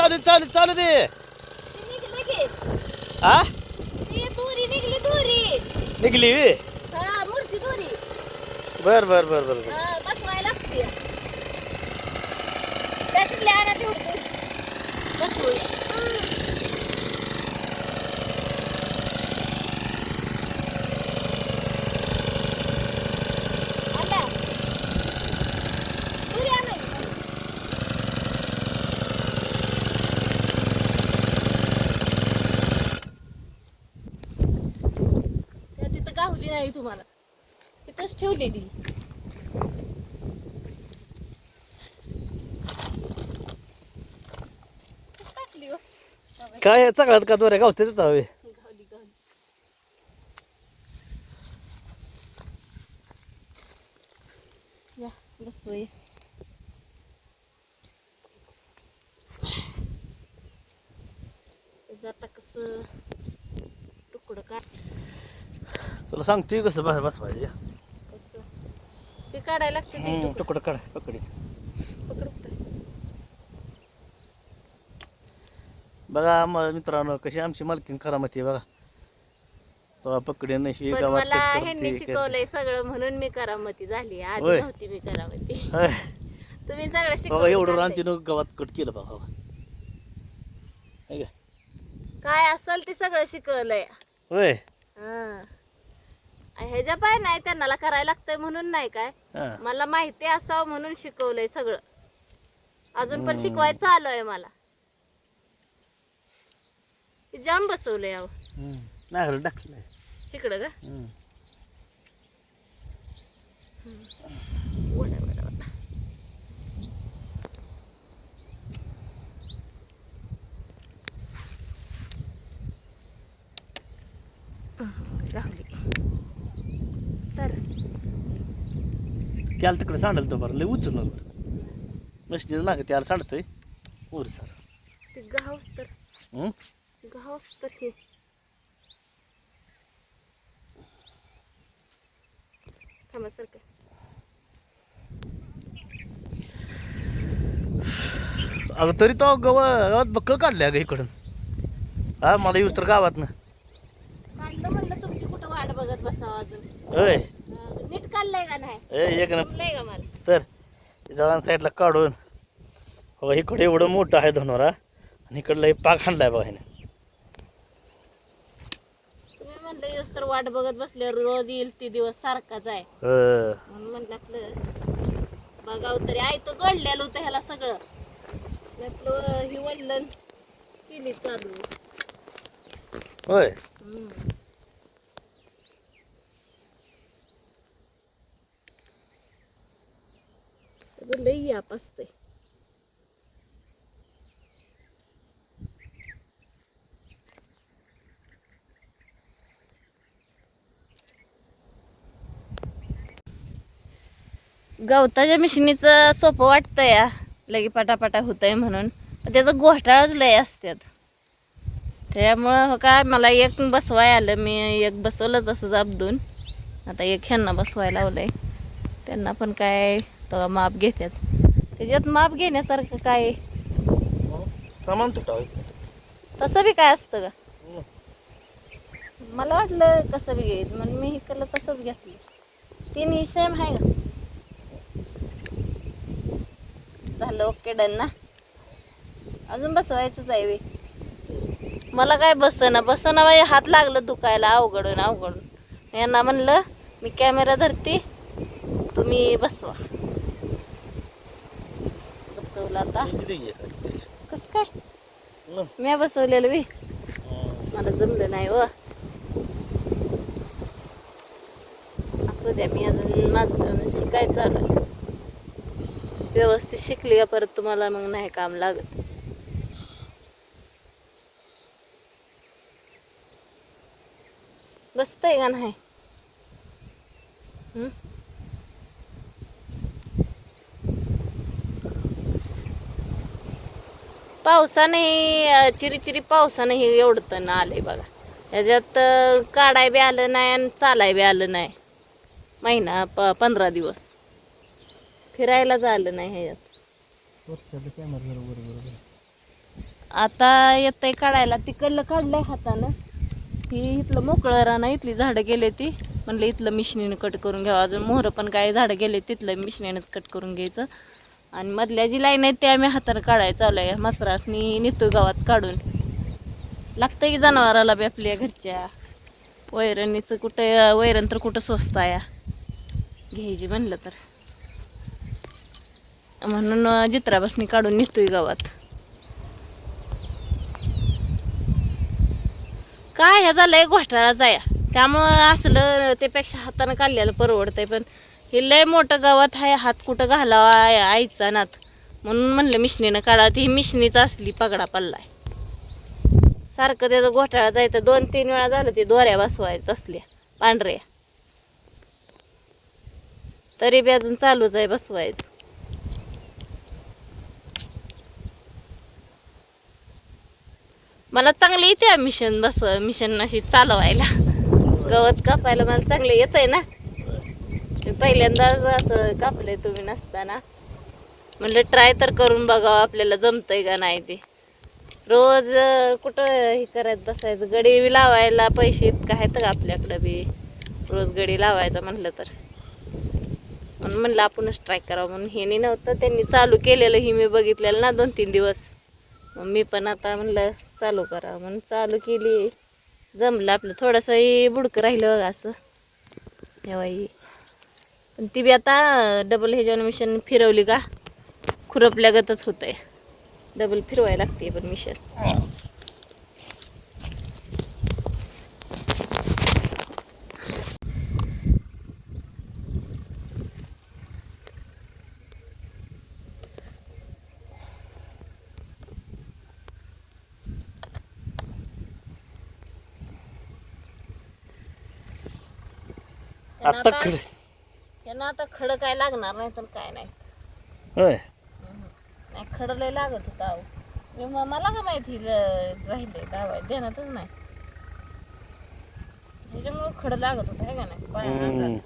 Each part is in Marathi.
चालू चालू चालू दे. ती निघली की हा निघली बर बर बर बर. बसवायला लागते त्याच्यातल्या आणा तेवढी दोरी बसवूया आला दोरी आणा त्या तिथं गावली नाही तुम्हाला तिथंच ठेवलेली. हो. काय चकळात का दोऱ्या गावते हवे? गावली गावली या बसूया जाता कसं तुकडं काय तुला सांगतोय कसं बस बस पाहिजे काढायला लागते ते तुकडं. तुकडं काढ पकडी. बघा म- मित्रांनो कशी आमची मालकीन करामती बघा तो पकडी नशी पण गावात मला कट करते, ह्यांनी करते. शिकवलंय सगळं म्हणून मी करामती झाली आधी होय. नव्हती मी करामती होय. तुम्ही सगळं बघा शिकवलं एवढं चाललंय. रानतीनं गावात कट केलं बघा है का? काय असेल ते सगळं शिकवलंय होय हं. ह्याच्या पाय नाही त्यांना करायला लागतंय म्हणून नाही काय हा. मला माहिती असावं म्हणून शिकवलंय सगळं अजून पण. शिकवायचं आलोय मला हे जाम बसवलंय अहो. नारळ टाकलंय इकडं का हम्म. वडा, वडा, वडा. गावली. तर त्याला तिकडे सांडल तो बरं लय उचल नको मशीनीच मागे त्याला सांडतोय. वर सर. ते तर. तर हे. थांबा सर काय? अगं तरी तो गव गावात बक्कळ काढले अगं इकडून. हा मला येऊस तर गावातनं. काढलं म्हणलं तुमची कुठं वाट बघत बसावं अजून? होय. अं, नीट काढलंय का नाही? ए, एक न जमलंय का मला? तर जळण साईडला काढून हो इकडे एवढं मोठं आहे धनोरा आणि इकडलं हे पाक हाणलाय बघा ह्याने. तुम्ही म्हणलं येऊस तर वाट बघत बसल्यावर रोज येईल ती दिवस सारखाच आहे. हं. म्हणून म्हणलं आपलं बघावं तरी आई तर जोडलेलं होतं ह्याला सगळं. मी आपलं ही वडलं केली चालू. होय. हम्म. त्याचं लई याप असते. गवताच्या मिशनीचं सोपं वाटतं या लगे पटापटा होतंय म्हणून. त्याचा त्याचं घोटाळच लय असतात त्यामुळं हो काय मला एक बसवाय आलं. मी एक बसवलं तसंच अपदून आता एक ह्यांना बसवायला लावलंय. त्यांना पण काय तो माप घेतात त्याच्यात माप घेण्यासारखं काय? तुटावं तसं बी काय असतं का? मला वाटलं कसं बी घेईल म्हणून मी इकडलं तसंच घेतलं. तिन्ही सेम आहे का? झालं ओके डन ना? अजून बसवायचंच आहे वे मला काय बसना बसना बाई हात लागलं दुखायला अवघडून अवघडून. यांना म्हणलं मी कॅमेरा धरते तुम्ही बसवा. बसवलं आता. कसं काय? मी बसवलेलं बी. मला जमलं नाही व. असू द्या मी अजून माझं शिकायचं आलं व्यवस्थित शिकली का परत तुम्हाला मग नाही काम लागत. बसतंय का नाही? पावसाने अं, चिरी पावसाने हे एवढं तण आलंय बघा. याच्यात अं, काढाय बी आलं नाही आणि चालाय बी आलं नाही. महिना प पंधरा दिवस. फिरायला झालं नाही ह्याच्यात. आता येतंय काढायला. तिकडलं काढलंय हातानं. ही इथलं मोकळं राहणं इथली झाडं गेले ती. म्हणलं इथलं मिशनीनं कट करून घ्यावं. अजून मोहरं पण काय झाडं गेले तिथलं मिशनीनंच कट करून घ्यायचं. आणि मधल्या जी लाईन आहेत ते आम्ही हातानं काढायचं चालू आहे. मसरासनी नेतोय गावात काढून. लागतं की जनावराला बी आपल्या घरच्या. वैरणीचं कुठं वैरण तर कुठं स्वस्त आहे. घ्यायची म्हणलं तर. म्हणून जित्राबासनी काढून नेतोय गावात. काय ह्या झालंय घोटाळा जाया त्यामुळं असलं त्यापेक्षा हातानं काढलेलं परवडतंय पण हे लय मोठं गवत आहे हात कुठं घालावा आईचा नात. म्हणून म्हणलं मिशनीनं काढा ती मिशनीच असली पगडा पल्लाय सारखं त्याचा घोटाळा जायचं. दोन तीन वेळा झालं ते दोऱ्या बसवायचं असल्या पांढऱ्या. तरी बी अजून चालूच आहे बसवायचं. मला चांगली येते मिशन बस मिशन अशी चालवायला. गवत कापायला मला चांगलं येत आहे ना. पहिल्यांदाच असं कापलंय तुम्ही नसताना. म्हणलं ट्राय तर करून बघावं आपल्याला जमतंय का नाही ते. रोज कुठं हे करत बसायचं? गडी लावायला पैसे इतकं आहेत का आपल्याकडं बी? रोज गडी लावायचा म्हणलं तर. म्हणून म्हणलं आपणच ट्राय करावं. म्हणून हे नव्हतं त्यांनी चालू केलेलं. ही मी बघितलेलं ना दोन तीन दिवस. मग मी पण आता म्हणलं चालू करावं. म्हणून चालू केली. जमलं आपलं. थोडंसंही बुडकं राहिलं बघा असं. तेव्हाही पण ती बी आता डबल ह्याच्यावर मिशन फिरवली का खुरपल्यागतच होत आहे डबल फिरवायला लागते पण मिशन आत्ता त्यांना आता खडं काय लागणार नाही तर काय नाही. होय. नाही खडं लय लागत होतं अहो. मी म- मला का माहिती राहिले लावाय देण्यातच नाही. ह्याच्यामुळे खडं लागत होतं आहे का नाही? पायाला हम्म.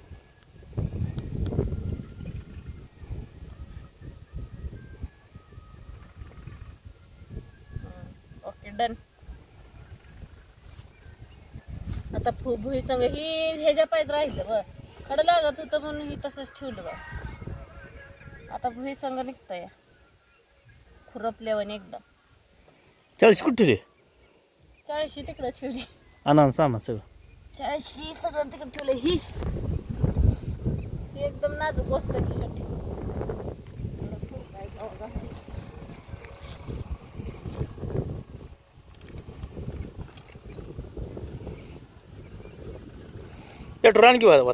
Okay done. आता भुई संग ही ह्याच्या पायत राहिलं ब. खडं लागत होतं म्हणून ही तसंच ठेवलं बा. आता भुई संग निघतं या खुरपल्यावर एकदम चाळीस कुठे रे चाळीशी तिकडं ठेवली. आणा सामान सगळं. चाळीशी सगळं तिकडं ठेवलं ही. ही एकदम नाजूक वस्तू आहे खिशात पेट्रोल किंवा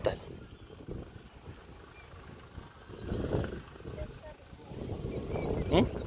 嗯？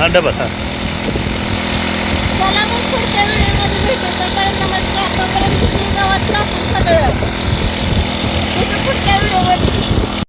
हा डबल हा. चला मग पुढच्या व्हिडिओमध्ये भेटू. तोपर्यंत नमस्कार तोपर्यंत तुम्ही गावात कापून सगळं. पुढच्या व्हिडिओमध्ये.